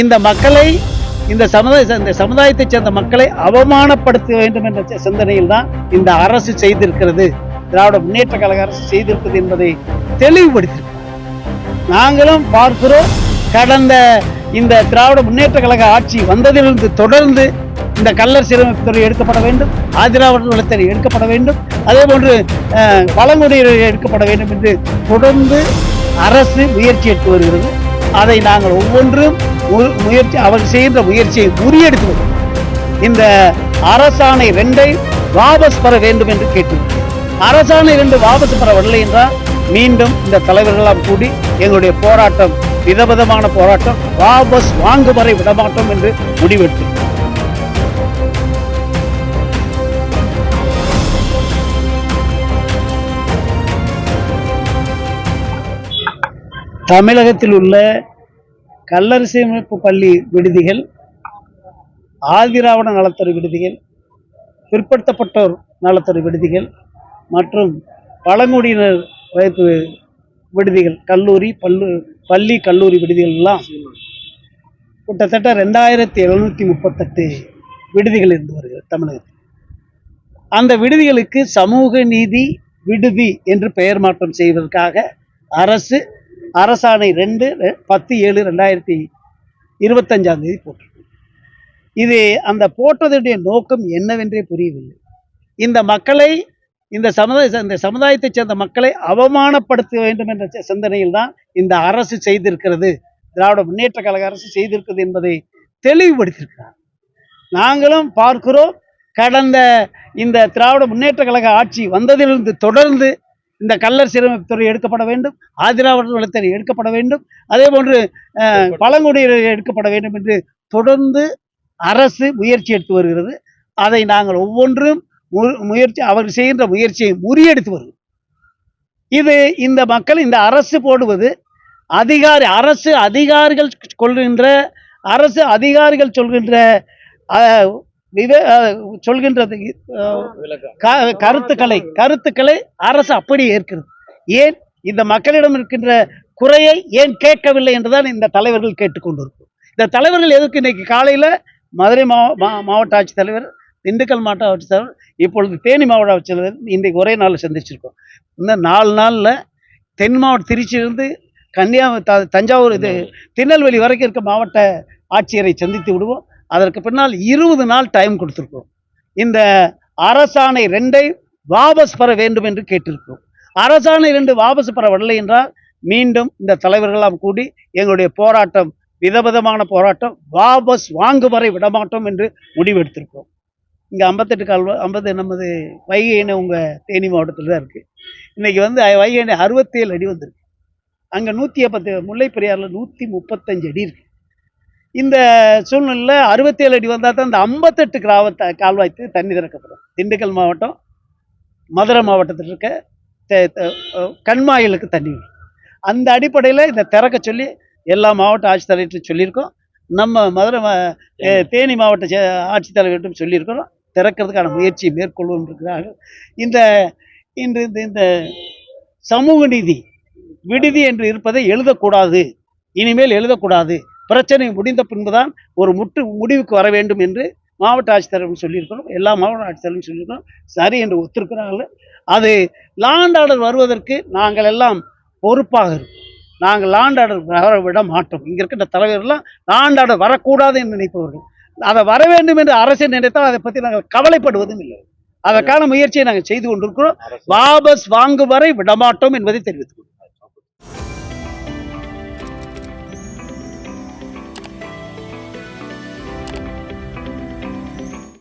இந்த மக்களை இந்த சமுதாய இந்த சமுதாயத்தைச் சேர்ந்த மக்களை அவமானப்படுத்த வேண்டும் என்ற சிந்தனையில் தான் இந்த அரசு செய்திருக்கிறது. திராவிட முன்னேற்ற கழக அரசு செய்திருக்கிறது என்பதை தெளிவுபடுத்தியிருக்கிறார் நாங்களும் பார்க்கிறோம் கடந்த இந்த திராவிட முன்னேற்ற கழக ஆட்சி வந்ததிலிருந்து தொடர்ந்து இந்த கல்லர் சீரமைப்பு துறை எடுக்கப்பட வேண்டும் ஆதிராவிட நலத்துறை எடுக்கப்பட வேண்டும் அதே போன்று பழங்குடியினர் எடுக்கப்பட வேண்டும் என்று தொடர்ந்து அரசு முயற்சி எடுத்து வருகிறது. அதை நாங்கள் ஒவ்வொன்றும் முயற்சி அவர் செய்கின்ற முயற்சியை முறியடித்து இந்த அரசாணை ரெண்டை வாபஸ் பெற வேண்டும் என்று கேட்டிருக்கிறேன் அரசாணை ரெண்டு வாபஸ் பெறவில்லை என்றால் மீண்டும் இந்த தலைவர்களெல்லாம் கூடி எங்களுடைய போராட்டம் விதவிதமான போராட்டம் வாபஸ் வாங்கும் வரை விடமாட்டோம் என்று முடிவெடுத்து. தமிழகத்தில் உள்ள கல்லரசியமைப்பு பள்ளி விடுதிகள் ஆதிராவண நலத்துறை விடுதிகள் பிற்படுத்தப்பட்டோர் நலத்துறை விடுதிகள் மற்றும் பழங்குடியினர் வைப்பு விடுதிகள் கல்லூரி பல்லு பள்ளி கல்லூரி விடுதிகள்லாம் கிட்டத்தட்ட ரெண்டாயிரத்தி எழுநூற்றி முப்பத்தெட்டு விடுதிகள் இருந்து வருகிறது தமிழகத்தில். அந்த விடுதிகளுக்கு சமூக நீதி விடுதி என்று பெயர் மாற்றம் செய்வதற்காக அரசு அரசாணை ரெண்டு பத்து ஏழு ரெண்டாயிரத்தி இருபத்தஞ்சாம் தேதி போட்டிருக்கு. இது அந்த போட்டதனுடைய நோக்கம் என்னவென்றே புரியவில்லை. இந்த மக்களை இந்த சமுதாய இந்த சமுதாயத்தைச் சேர்ந்த மக்களை அவமானப்படுத்த வேண்டும் என்ற சிந்தனையில் தான் இந்த அரசு செய்திருக்கிறது. திராவிட முன்னேற்ற கழக அரசு செய்திருக்கிறது என்பதை தெளிவுபடுத்தியிருக்கிறார். நாங்களும் பார்க்கிறோம் கடந்த இந்த திராவிட முன்னேற்ற கழக ஆட்சி வந்ததிலிருந்து தொடர்ந்து இந்த கல்லர் சீரமைப்பு துறை எடுக்கப்பட வேண்டும் ஆதிராவிட நலத்துறை எடுக்கப்பட வேண்டும் அதே போன்று பழங்குடியினர் எடுக்கப்பட வேண்டும் என்று தொடர்ந்து அரசு முயற்சி எடுத்து வருகிறது. அதை நாங்கள் ஒவ்வொன்றும் மு- முயற்சி அவர் செய்கின்ற முயற்சியை முறியடித்து வருகிறோம். இது இந்த மக்கள் இந்த அரசு போடுவது அதிகாரி அரசு அதிகாரிகள் கொள்கின்ற அரசு அதிகாரிகள் சொல்கின்ற விவே சொல்கின்றது கருத்துக்களை கருத்துக்களை அரசு அப்படியே ஏற்கிறது. ஏன்? இந்த மக்களிடம் இருக்கின்ற குறையை ஏன் கேட்கவில்லை என்றுதான் இந்த தலைவர்கள் கேட்டுக்கொண்டிருக்கிறோம் இந்த தலைவர்கள் எதுக்கு இன்னைக்கு காலையில் மதுரை மாவட்ட ஆட்சித்தலைவர் திண்டுக்கல் மாவட்ட ஆட்சித்தலைவர் இப்பொழுது தேனி மாவட்ட ஆட்சித்தலைவர் இன்றைக்கு ஒரே நாளில் சந்திச்சிருக்கோம். இன்னும் நாலு நாளில் தென் மாவட்ட திருச்சியிலிருந்து கன்னியாகுமரி த- தஞ்சாவூர் இது திருநெல்வேலி வரைக்கும் இருக்க மாவட்ட ஆட்சியரை சந்தித்து விடுவோம். அதற்கு பின்னால் இருபது நாள் டைம் கொடுத்துருக்கோம் இந்த அரசாணை ரெண்டை வாபஸ் பெற வேண்டும் என்று கேட்டிருக்கிறோம். அரசாணை ரெண்டு வாபஸ் பெறவில்லை என்றால் மீண்டும் இந்த தலைவர்களாம் கூடி எங்களுடைய போராட்டம் விதவிதமான போராட்டம் வாபஸ் வாங்கும் வரை விடமாட்டோம் என்று முடிவெடுத்திருக்கிறோம் இங்கே ஐம்பத்தெட்டு கால் ஐம்பது நமது வைகை அணை உங்கள் தேனி மாவட்டத்தில் தான் இருக்குது இன்றைக்கி வந்து அ- வைகை அணை அறுபத்தேழு அடி வந்திருக்கு. அங்கே நூற்றி பத்து முல்லைப்பெரியாரில் நூற்றி முப்பத்தஞ்சு அடி இருக்குது இந்த சூழ்நிலையில் அறுபத்தேழு அடி வந்தால் தான் இந்த ஐம்பத்தெட்டு கிராமத்தை கால்வாய்க்கு தண்ணி திறக்கப்படும். திண்டுக்கல் மாவட்டம் மதுரை மாவட்டத்தில் இருக்க கண்மாயிலுக்கு தண்ணி அந்த அடிப்படையில் இந்த திறக்க சொல்லி எல்லா மாவட்ட ஆட்சித்தலைவர்கிட்டும் சொல்லியிருக்கோம். நம்ம மதுரை மா- தேனி மாவட்ட சே- ஆட்சித்தலைவர்கிட்டும் சொல்லியிருக்கிறோம். திறக்கிறதுக்கான முயற்சியை மேற்கொள்வோம் இருக்கிறார்கள். இந்த இன்று இந்த இந்த சமூக நீதி விடுதி என்று இருப்பதை எழுதக்கூடாது. இனிமேல் எழுதக்கூடாது. பிரச்சனை முடிந்த பின்புதான் ஒரு முற்று முடிவுக்கு வர வேண்டும் என்று மாவட்ட ஆட்சித்தலைவர் சொல்லியிருக்கிறோம். எல்லா மாவட்ட ஆட்சித்தலைவரும் சொல்லியிருக்கிறோம். சரி என்று ஒத்திருக்கிறார்கள். அது லாண்ட் ஆர்டர் வருவதற்கு நாங்கள் எல்லாம் பொறுப்பாக இருக்கோம் நாங்கள் லாண்ட் ஆர்டர் வர விட மாட்டோம். இங்கே இருக்கின்ற தலைவர்கள்லாம் லாண்ட் ஆர்டர் வரக்கூடாது என்று நினைப்பவர்கள். அதை வர வேண்டும் என்று அரசு நினைத்தால் அதை பற்றி நாங்கள் கவலைப்படுவதும் இல்லை. அதற்கான முயற்சியை நாங்கள் செய்து கொண்டிருக்கிறோம். வாபஸ் வாங்கும் வரை விடமாட்டோம் என்பதை தெரிவித்துக்